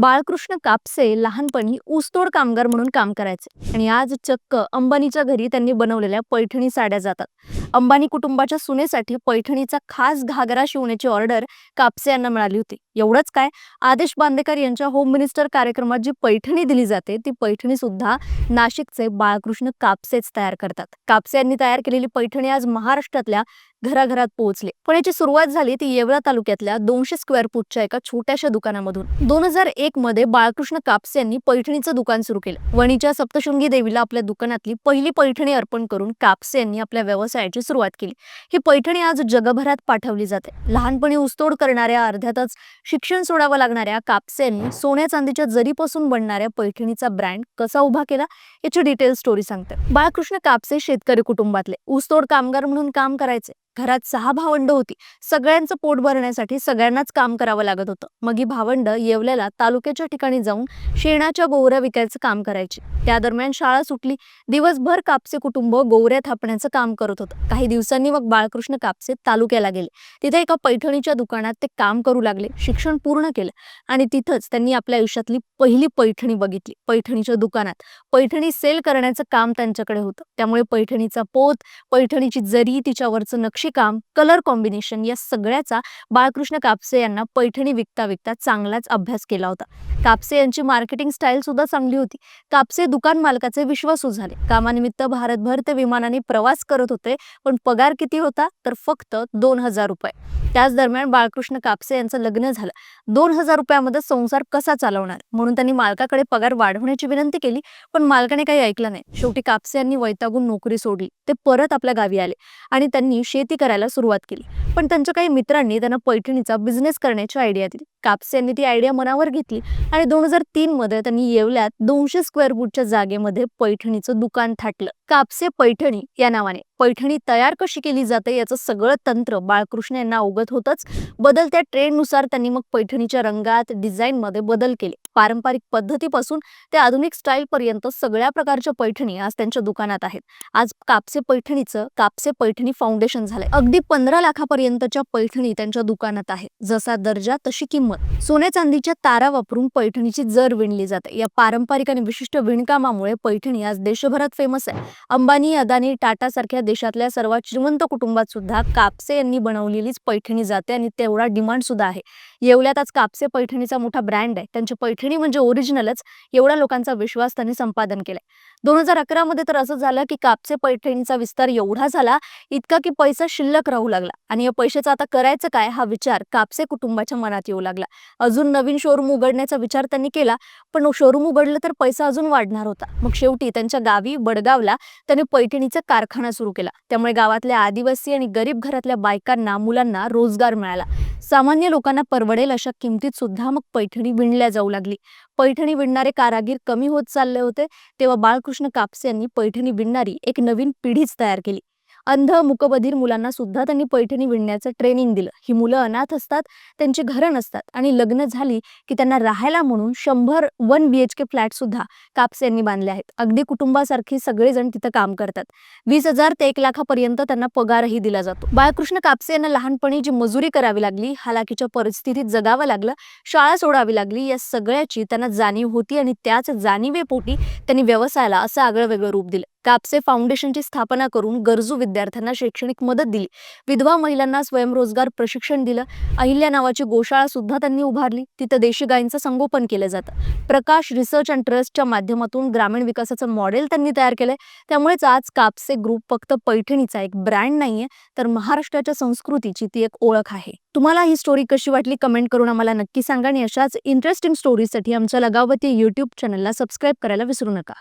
बाळकृष्ण कापसे लहानपणी ऊसतोड कामगार म्हणून काम करायचे. आणि आज चक्क अंबानीच्या घरी त्यांनी बनवलेल्या पैठणी साड्या जातात. अंबानी कुटुंबाच्या सुनेसाठी पैठणीचा खास घागरा शिवण्याची ऑर्डर कापसे यांना मिळाली होती. एवढंच काय? आदेश बांदेकर यांच्या होम मिनिस्टर कार्यक्रमात जी पैठणी दिली जाते ती पैठणी सुद्धा नाशिकचे बाळकृष्ण कापसेच तयार करतात. कापसे यांनी तयार केलेली पैठणी आज महाराष्ट्रातल्या घराघरात पोहोचले. पण याची सुरुवात झाली ती येवला तालुक्यातल्या दोनशे स्क्वेअर फूटच्या एका छोट्याशा दुकानामधून. दोन हजार एक मध्ये बाळकृष्ण कापसे यांनी पैठणीचं दुकान सुरू केलं. वणीच्या सप्तशृंगी देवीला आपल्या दुकानातली पहिली पैठणी अर्पण करून कापसे यांनी आपल्या व्यवसायाची सुरुवात केली. ही पैठणी आज जगभरात पाठवली जाते. लहानपणी ऊसतोड करणाऱ्या अर्ध्यातच शिक्षण सोडावं लागणाऱ्या कापसे सोन्या चांदीच्या जरीपासून बनणाऱ्या पैठणीचा ब्रँड कसा उभा केला याची डिटेल स्टोरी सांगते. बाळकृष्ण कापसे शेतकरी कुटुंबातले. ऊसतोड कामगार म्हणून काम करायचे. घरात सहा भावंड होती. सगळ्यांचं पोट भरण्यासाठी सगळ्यांनाच काम करावं लागत होतं. मग ही भावंड येवल्याला तालुक्याच्या ठिकाणी जाऊन शेणाच्या गोवऱ्या विकायचं काम करायची. त्या दरम्यान शाळा सुटली. दिवसभर कापसे कुटुंब गोवऱ्या थापण्याचं काम करत होतं. काही दिवसांनी मग बाळकृष्ण कापसे तालुक्याला गेले. तिथे एका पैठणीच्या दुकानात ते काम करू लागले. शिक्षण पूर्ण केलं आणि तिथंच त्यांनी आपल्या आयुष्यातली पहिली पैठणी बघितली. पैठणीच्या दुकानात. पैठणी सेल करण्याचं काम त्यांच्याकडे होतं. त्यामुळे पैठणीचा पोत पैठणीची जरी तिच्यावरचं नक्षीकाम कलर कॉम्बिनेशन या सगळ्याचा बाळकृष्ण कापसे यांना पैठणी विकता विकता चांगलाच अभ्यास केला होता. कापसे यांची मार्केटिंग स्टाईल सुद्धा चांगली होती. कापसे दुकान मालकाचे विश्वासू झाले. कामानिमित्त भारतभर ते विमानाने प्रवास करत होते पण पगार किती होता तर फक्त दोन हजार रुपये. त्याच दरम्यान बाळकृष्ण कापसे यांचं लग्न झालं. दोन हजार रुपयामध्ये संसार कसा चालवणार? म्हणून त्यांनी मालकाकडे पगार वाढवण्याची विनंती केली पण मालकाने काही ऐकलं नाही. शेवटी कापसे यांनी वैतागून नोकरी सोडली. ते परत आपल्या गावी आले आणि त्यांनी शेती करायला सुरुवात केली. पण त्यांच्या काही मित्रांनी त्यांना पैठणीचा बिझनेस करण्याची आयडिया दिली. कापसे यांनी ती आयडिया मनावर घेतली आणि दोन हजार तीन मध्ये त्यांनी येवल्यात दोनशे स्क्वेअर फूटच्या जागेमध्ये पैठणीचं दुकान थाटलं. कापसे पैठणी या नावाने. पैठणी तयार कशी केली जाते याचं सगळं तंत्र बाळकृष्ण यांना अवगत होतच. बदलत्या ट्रेंडनुसार त्यांनी मग पैठणीच्या रंगात डिझाईनमध्ये बदल केले. पारंपरिक पद्धतीपासून ते आधुनिक स्टाईल पर्यंत सगळ्या प्रकारच्या पैठणी आज त्यांच्या दुकानात आहेत. आज कापसे पैठणीचं कापसे पैठणी फाउंडेशन झालंय. अगदी पंधरा लाखापर्यंतच्या पैठणी त्यांच्या दुकानात आहे. जसा दर्जा तशी किंमत. सोने चांदीच्या तारा वापरून पैठणीची जर विणली जाते. या पारंपरिक आणि विशिष्ट विणकामामुळे पैठणी आज देशभरात फेमस आहे. अंबानी अदानी टाटा सारख्या देशातल्या सर्वात श्रीमंत कुटुंबात सुद्धा कापसे यांनी बनवलेलीच पैठणी जाते आणि तेवढा डिमांड सुद्धा आहे. येवल्यात आज कापसे पैठणीचा मोठा ब्रँड आहे. त्यांची पैठणी म्हणजे ओरिजिनलच एवढ्या लोकांचा विश्वास त्यांनी संपादन केलाय. दोन हजार अकरा मध्ये तर असं झालं की कापसे पैठणीचा विस्तार एवढा झाला इतका की पैसा शिल्लक राहू लागला. आणि या पैशाचं आता करायचं काय? हा विचार कापसे कुटुंबाच्या मनात येऊ लागला. अजून नवीन शोरूम उघडण्याचा विचार त्यांनी केला पण शोरूम उघडलं तर पैसा अजून वाढणार होता. मग शेवटी त्यांच्या गावी बडगावला त्यांनी पैठणीचा कारखाना सुरू केला. त्यामुळे गावातल्या आदिवासी आणि गरीब घरातल्या बायकांना मुलांना रोजगार मिळाला. सामान्य लोकांना परवडेल अशा किमतीत सुद्धा मग पैठणी विणल्या जाऊ लागली. पैठणी विणणारे कारागीर कमी होत चालले होते तेव्हा बाळकृष्ण कापसे यांनी पैठणी विणणारी एक नवीन पिढीच तयार केली. अंध मुकबधीर मुलांना सुद्धा त्यांनी पैठणी विणण्याचं ट्रेनिंग दिलं. ही मुलं अनाथ असतात त्यांची घरं नसतात आणि लग्न झाली की त्यांना राहायला म्हणून शंभर one B H K flat सुद्धा कापसे यांनी बांधले आहेत. अगदी कुटुंबासारखी सगळेजण तिथं काम करतात. वीस हजार ते एक लाखापर्यंत त्यांना पगारही दिला जातो. बाळकृष्ण कापसे यांना लहानपणी जी मजुरी करावी लागली हालाकीच्या परिस्थितीत जगावं लागलं शाळा सोडावी लागली या सगळ्याची त्यांना जाणीव होती आणि त्याच जाणीवेपोटी त्यांनी व्यवसायाला असं आगळं वेगळं रूप दिलं. कापसे फाउंडेशनची स्थापना करून गरजू विद्यार्थ्यांना शैक्षणिक मदत दिली. विधवा महिलांना स्वयंरोजगार प्रशिक्षण दिलं. अहिल्या नावाची गोशाळा सुद्धा त्यांनी उभारली. तिथं देशी गायींचं संगोपन केलं जातं. प्रकाश रिसर्च अँड ट्रस्टच्या माध्यमातून ग्रामीण विकासाचं मॉडेल त्यांनी तयार केलंय. त्यामुळेच आज कापसे ग्रुप फक्त पैठणीचा एक ब्रँड नाहीये तर महाराष्ट्राच्या संस्कृतीची ती एक ओळख आहे. तुम्हाला ही स्टोरी कशी वाटली कमेंट करून आम्हाला नक्की सांगा आणि अशाच इंटरेस्टिंग स्टोरीसाठी आमच्या लगावती यूट्यूब चॅनलला सबस्क्राईब करायला विसरू नका.